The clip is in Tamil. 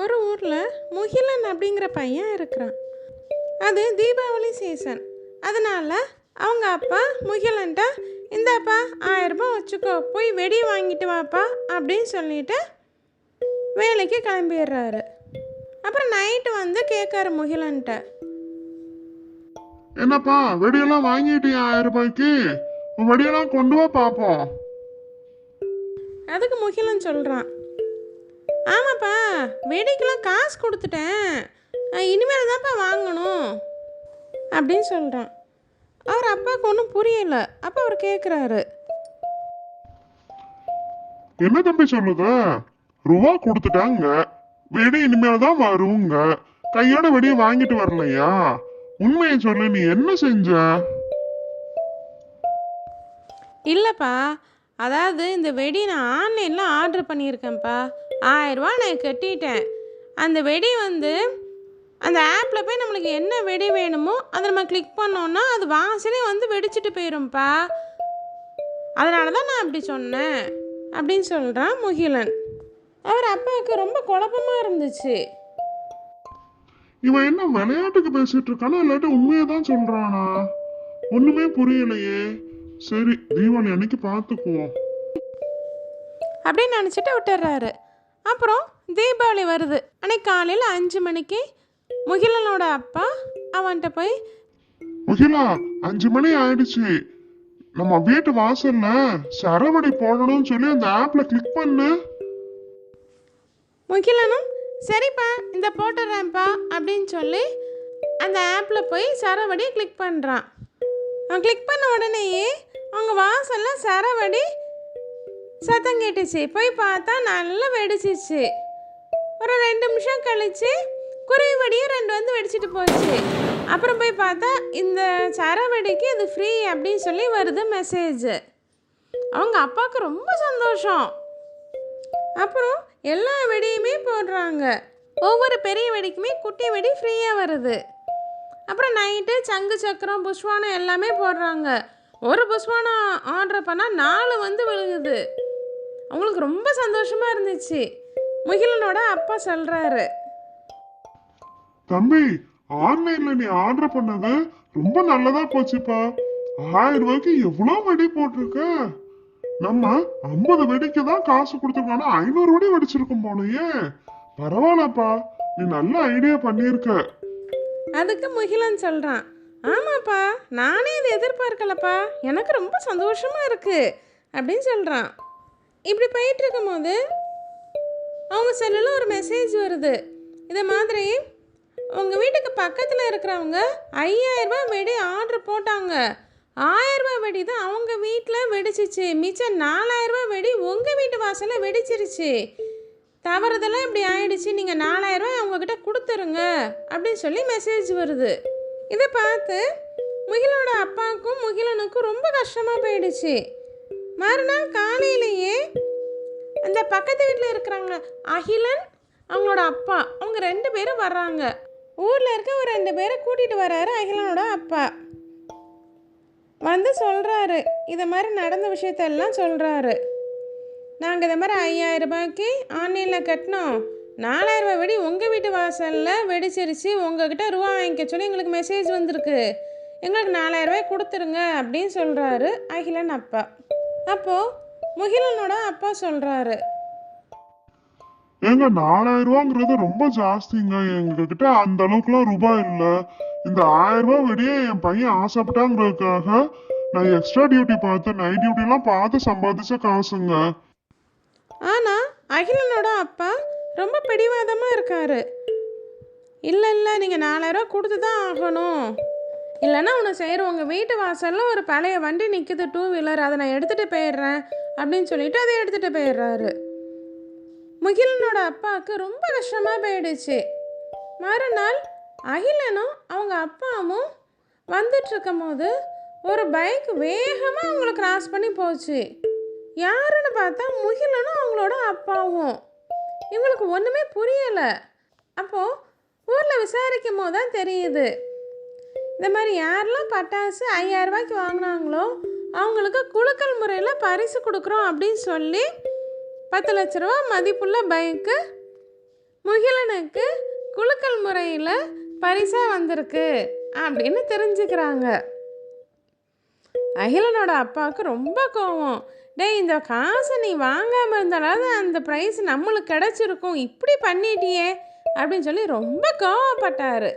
ஒரு ஊரில் முகிலன் அப்படிங்கிற பையன் இருக்கிறான். அது தீபாவளி சீசன் அதனால் அவங்க அப்பா முகிலன்ட்ட இந்தாப்பா ஆயிரம் ரூபாய் வச்சுக்கோ போய் வெடி வாங்கிட்டு வாப்பா அப்படின்னு சொல்லிட்டு வேலைக்கு கிளம்பிடுறாரு. அப்புறம் நைட்டு வந்து கேட்காரு முகிலன்ட்ட. என்னப்பா வெடியெல்லாம் வாங்கிட்டியா ஆயிரம் ரூபாய்க்கு? வெடியெல்லாம் கொண்டு வா பார்ப்போம் அதுக்கு முகிலன் சொல்கிறான் ஆமாப்பா வெடிக்கெல்லாம் காசு கொடுத்துட்டேன். இனிமேல் தான்ப்பா வாங்கணும். அப்படின்னு சொல்கிறான் அவர் அப்பாவுக்கு ஒன்றும் புரியல. அப்போ அவர் கேட்குறாரு என்ன தம்பி சொல்லுத? ரூபா கொடுத்துட்டாங்க. வெடி இனிமேல் தான் வருங்க. கையோட வெடியை வாங்கிட்டு வரலையா? உண்மையை சொல்லு நீ என்ன செஞ்ச? இல்லைப்பா அதாவது இந்த வெடி நான் ஆன்லைனில் ஆர்டர் பண்ணியிருக்கேன்ப்பா. ஆயிரரூவா நான் கட்டிட்டேன். அந்த வெடி வந்து அந்த ஆப்பில் போய் நம்மளுக்கு என்ன வெடி வேணுமோ அதை நம்ம கிளிக் பண்ணோன்னா அது வாசலே வந்து வெடிச்சிட்டு போயிரும்ப்பா அதனால தான் நான் அப்படி சொன்னேன் அப்படின்னு சொல்கிறான் முகிலன். அவர் அப்பாவுக்கு ரொம்ப குழப்பமாக இருந்துச்சு. இவன் என்ன விளையாட்டுக்கு பேசிட்டு இருக்கானா இல்லாட்டி உண்மையை தான் சொல்றானா? ஒண்ணுமே புரியலையே. சரி தீபாவளி அன்னைக்கு பார்த்துக்குவோம். அப்படின்னு நினச்சிட்டு விட்டுறாரு அப்புறம் தீபாவளி வருது. அன்னைக்கு காலையில் அஞ்சு மணிக்கு முகிலனோட அப்பா அவன்கிட்ட போய் முகிலா அஞ்சு மணி ஆயிடுச்சு. நம்ம வீட்டு வாசல்ல சரவடி போடணும்னு சொல்லி அந்த ஆப்ல கிளிக் பண்ணு. முகிலனும் சரிப்பா இந்த போட்டுடுறேன்ப்பா அப்படின்னு சொல்லி அந்த ஆப்பில் போய் சரவடி கிளிக் பண்ணுறான் அவன் கிளிக் பண்ண உடனேயே அவங்க வாசலில் சரவடி சத்தம் கேட்டுச்சு. போய் பார்த்தா நல்லா வெடிச்சிச்சு. ஒரு ரெண்டு நிமிஷம் கழிச்சு குருவிவடியும் ரெண்டு வந்து வெடிச்சிட்டு போச்சு. அப்புறம் போய் பார்த்தா இந்த சரவெடிக்கு இது ஃப்ரீ அப்படின்னு சொல்லி வருது மெசேஜ் அவங்க அப்பாவுக்கு ரொம்ப சந்தோஷம். அப்புறம் எல்லா வெடியுமே போடுறாங்க. ஒவ்வொரு பெரிய வெடிக்குமே குட்டி வெடி ஃப்ரீயாக வருது. அப்புறம் நைட்டு சங்கு சக்கரம் புஷ்வானம் எல்லாமே போடுறாங்க. ஒரு புஷ்வானம் ஆர்டர் பண்ணால் நாலு வந்து விழுகுது. அவங்களுக்கு ரொம்ப சந்தோஷமாக இருந்துச்சு. முகிலனோட அப்பா சொல்கிறாரு தம்பி ஆன்லைன்ல நீ ஆர்டர் பண்ணது ரொம்ப நல்லதா போச்சுப்பா. ஆயிரம் ரூபாய்க்கு எவ்வளவு வெடி போட்டிருக்க? நம்ம ஐம்பது வெடிக்கு தான் காசு கொடுத்துருக்கோம் ஐநூறு வெடி வெடிச்சிருக்கோம் போலயே. பரவாயில்லப்பா நீ நல்ல ஐடியா பண்ணியிருக்க. அதுக்கு முகிலன் சொல்கிறான் ஆமாப்பா நானே இதை எதிர்பார்க்கலப்பா. எனக்கு ரொம்ப சந்தோஷமாக இருக்குது அப்படின்னு சொல்கிறான் இப்படி போயிட்டு இருக்கும்போது அவங்க செல்லில் ஒரு மெசேஜ் வருது. இதை மாதிரி உங்கள் வீட்டுக்கு பக்கத்தில் இருக்கிறவங்க ஐயாயிரரூபா வெடி ஆர்டர் போட்டாங்க. ஆயிரரூபா வெடி தான் அவங்க வீட்டில் வெடிச்சிச்சு. மிச்சம் நாலாயிரரூபா வெடி உங்கள் வீட்டு வாசலில் வெடிச்சிருச்சு. தவறுதெல்லாம் இப்படி ஆயிடுச்சு. நீங்கள் நாலாயிரரூபா அவங்கக்கிட்ட கொடுத்துருங்க அப்படின்னு சொல்லி மெசேஜ் வருது. இதை பார்த்து முகிலனோட அப்பாவுக்கும் முகிலனுக்கும் ரொம்ப கஷ்டமாக போயிடுச்சு. மறுநாள் காலையிலேயே அந்த பக்கத்து வீட்டில் இருக்கிறாங்க அகிலன் அவங்களோட அப்பா அவங்க ரெண்டு பேரும் வர்றாங்க. ஊரில் இருக்க ஒரு ரெண்டு பேரை கூட்டிகிட்டு வர்றாரு அகிலனோட அப்பா. வந்து சொல்கிறாரு இதை மாதிரி நடந்த விஷயத்தெல்லாம் சொல்கிறாரு நாங்கள் இதை மாதிரி ஐயாயிரம் ரூபாய்க்கு ஆன்லைனில் கட்டினோம். நாலாயிரம் ரூபாய் வெடி உங்கள் வீட்டு வாசலில் வெடிச்சிருச்சு. உங்ககிட்ட ரூபா வாங்கிக்க சொல்லி எங்களுக்கு மெசேஜ் வந்திருக்கு. எங்களுக்கு நாலாயிரம் ரூபாய் கொடுத்துருங்க அப்படின்னு சொல்கிறாரு அகிலன் அப்பா. அப்போது முகிலனோட அப்பா சொல்கிறாரு ஏங்க நாலாயிரம் ரூபாங்கிறது ரொம்ப ஜாஸ்திங்க. எங்க கிட்ட அந்த அளவுக்குலாம் ரூபாய் இல்ல. இந்த ஆயிரம் ரூபாய் வெடியே என் பையன் ஆசைப்பட்டாங்கிறதுக்காக நான் எக்ஸ்ட்ரா டியூட்டி பார்த்து நைட் டியூட்டி எல்லாம் பார்த்து சம்பாதிச்ச காசுங்க. ஆனால் அகிலனோட அப்பா ரொம்ப பிடிவாதமாக இருக்காரு. இல்லை இல்லை நீங்கள் நாலாயிரரூவா கொடுத்து தான் ஆகணும். இல்லைன்னா உன்னை செய்கிற உங்கள் வீட்டு வாசலில் ஒரு பழைய வண்டி நிற்குது டூ வீலர் அதை நான் எடுத்துகிட்டு போயிடுறேன் அப்படின்னு சொல்லிட்டு அதை எடுத்துகிட்டு போயிடுறாரு. முகிலனோட அப்பாவுக்கு ரொம்ப கஷ்டமாக போயிடுச்சு. மறுநாள் அகிலனும் அவங்க அப்பாவும் வந்துட்டுருக்கும் போது ஒரு பைக் வேகமாக அவங்கள கிராஸ் பண்ணி போச்சு. யாருன்னு பார்த்தா முகிலனும் அவங்களோட அப்பாவும். இவங்களுக்கு ஒன்றுமே புரியலை. அப்போது ஊரில் விசாரிக்கும் போது தான் தெரியுது. இந்த மாதிரி யாரெல்லாம் பட்டாசு ஐயாயிரரூபாய்க்கு வாங்கினாங்களோ அவங்களுக்கு குலுக்கல் முறையில் பரிசு கொடுக்குறோம் அப்படின்னு சொல்லி பத்து லட்ச ரூபா மதிப்புள்ள பைக்கு முகிலனுக்கு குலுக்கல் முறையில் பரிசாக வந்திருக்கு அப்படின்னு தெரிஞ்சுக்கிறாங்க. அகிலனோட அப்பாவுக்கு ரொம்ப கோவம். டேய் இந்த காசை நீ வாங்காமல் இருந்தாலாவது அந்த ப்ரைஸ் நம்மளுக்கு கிடச்சிருக்கும். இப்படி பண்ணிட்டியே அப்படின்னு சொல்லி ரொம்ப கோவப்பட்டார்.